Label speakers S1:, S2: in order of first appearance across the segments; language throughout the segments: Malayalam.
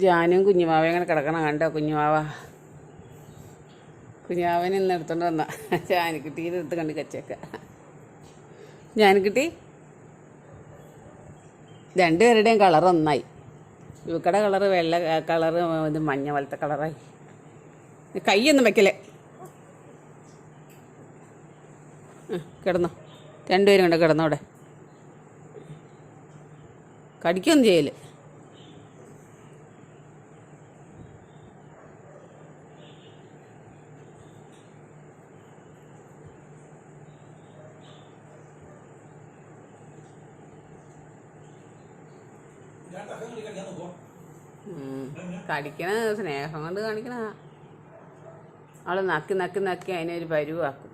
S1: ജാനും കുഞ്ഞുമാവ അങ്ങനെ കിടക്കണം കണ്ടോ? കുഞ്ഞുമാവ. കുഞ്ഞാവൻ ഇന്ന് എടുത്തോണ്ട് വന്ന. ജാനിക്കുട്ടീനെ എടുത്ത് കണ്ട് കച്ചേക്ക. ജാനിക്കുട്ടി രണ്ടുപേരുടെയും കളർ ഒന്നായി. ഇവക്കടെ കളർ വെള്ള കളറ് ഇത് മഞ്ഞ പോലത്തെ കളറായി. കൈയൊന്നും വെക്കലേ കിടന്നോ. രണ്ടുപേരും കണ്ടോ കിടന്നോടെ കടിക്കൊന്നും ചെയ്യൽ കടിക്കണ സ്നേഹം കൊണ്ട് കാണിക്കണ. അവൾ നക്കി നക്കി നക്കി അതിനൊരു പരുവാക്കും.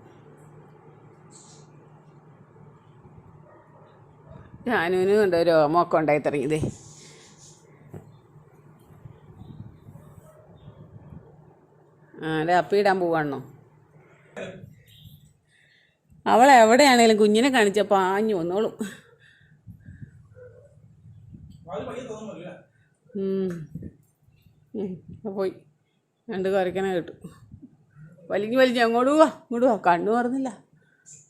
S1: ജാനുവിനും ഉണ്ട് രോമൊക്കെ ഉണ്ടായി തുടങ്ങിയതേ ആ അല്ലെ അപ്പിയിടാൻ പോവാണോ? അവൾ എവിടെയാണെങ്കിലും കുഞ്ഞിനെ കാണിച്ച പാഞ്ഞു വന്നോളും. പോയി. രണ്ട് കറിക്കണ കേട്ടു. വലിഞ്ഞ് വലിഞ്ഞ് അങ്ങോട്ട് പോവാ ഇങ്ങോട്ട് പോവാ. കണ്ണു പറഞ്ഞില്ല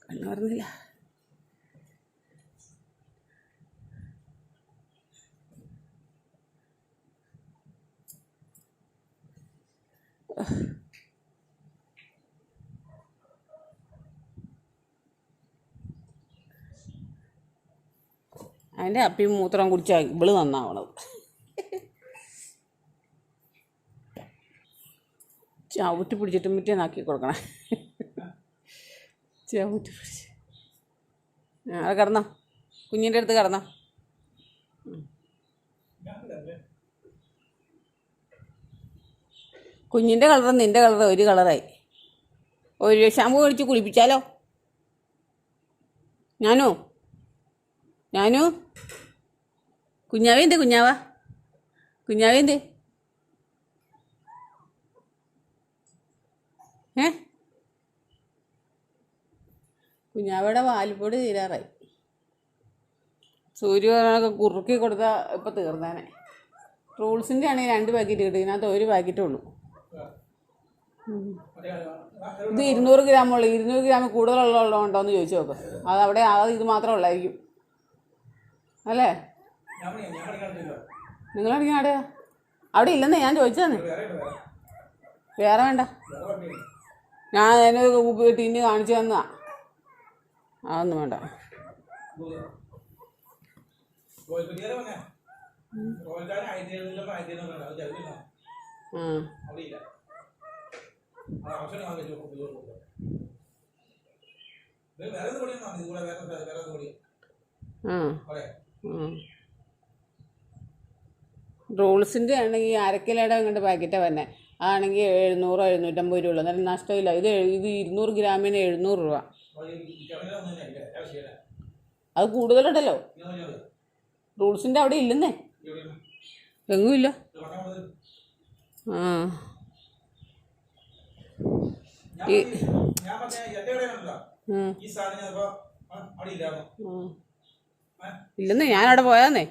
S1: കണ്ണു പറഞ്ഞില്ല അതിന്റെ അപ്പി മൂത്രം കുടിച്ചാൽ ഇവൾ നന്നാവണത്. ചവിട്ടി പിടിച്ചിട്ട് മുറ്റേന്നാക്കി കൊടുക്കണം. ചവിട്ടി പിടിച്ച്. അവിടെ കിടന്നോ. കുഞ്ഞിന്റെ അടുത്ത് കിടന്നോ. കുഞ്ഞിന്റെ കളറും നിന്റെ കളറും ഒരു കളറായി. ഒരു ഷാമ്പു മേടിച്ച് കുളിപ്പിച്ചാലോ? ഞാനോ? ഞാനു? കുഞ്ഞാവേ കുഞ്ഞാവാ? കുഞ്ഞാവ കുഞ്ഞാവേ എന്ത് ഏ? കുഞ്ഞാവയുടെ പാൽപ്പൊടി തീരാറായി. സൂര്യ കുറുക്കി കൊടുത്താൽ ഇപ്പം തീർന്നാനെ. റൂൾസിന്റെ ആണെങ്കിൽ രണ്ട് പാക്കറ്റ് കിട്ടും. ഇതിനകത്ത് ഒരു പാക്കറ്റേ ഉള്ളൂ. ഇത് ഇരുന്നൂറ് ഗ്രാമുള്ള ഇരുന്നൂറ് ഗ്രാം കൂടുതലുള്ള ഉണ്ടോ എന്ന് ചോദിച്ചു നോക്കാം. അത് അവിടെ അത് ഇത് മാത്രം ഉള്ളായിരിക്കും. അല്ലേ? നിങ്ങൾ അടിക്കാൻ അവിടെയാ അവിടെ ഇല്ലെന്നേ ഞാൻ ചോദിച്ചതന്നെ വേറെ വേണ്ട. ഞാൻ അതിന് ടിന്ന് കാണിച്ചു തന്നാ. അതൊന്നും വേണ്ട. ആ. റൂൾസിന്റെ ആണെങ്കിൽ അരക്കിലയുടെ അങ്ങോട്ട് പാക്കറ്റാണ് വരുന്നത് ആണെങ്കിൽ എഴുന്നൂറോ എഴുന്നൂറ്റമ്പത് രൂപ ഉള്ളൂ എന്നാലും നഷ്ടമില്ല. ഇത് ഇത് ഇരുന്നൂറ് ഗ്രാമിന് എഴുന്നൂറ് രൂപ. അത് കൂടുതലുണ്ടല്ലോ. റൂൾസിന്റെ അവിടെ ഇല്ലെന്നേ. എങ്ങുമില്ല ആ. ഈ
S2: ഞാൻ
S1: ഇല്ലെന്നേ ഞാനവിടെ പോയാന്നേ.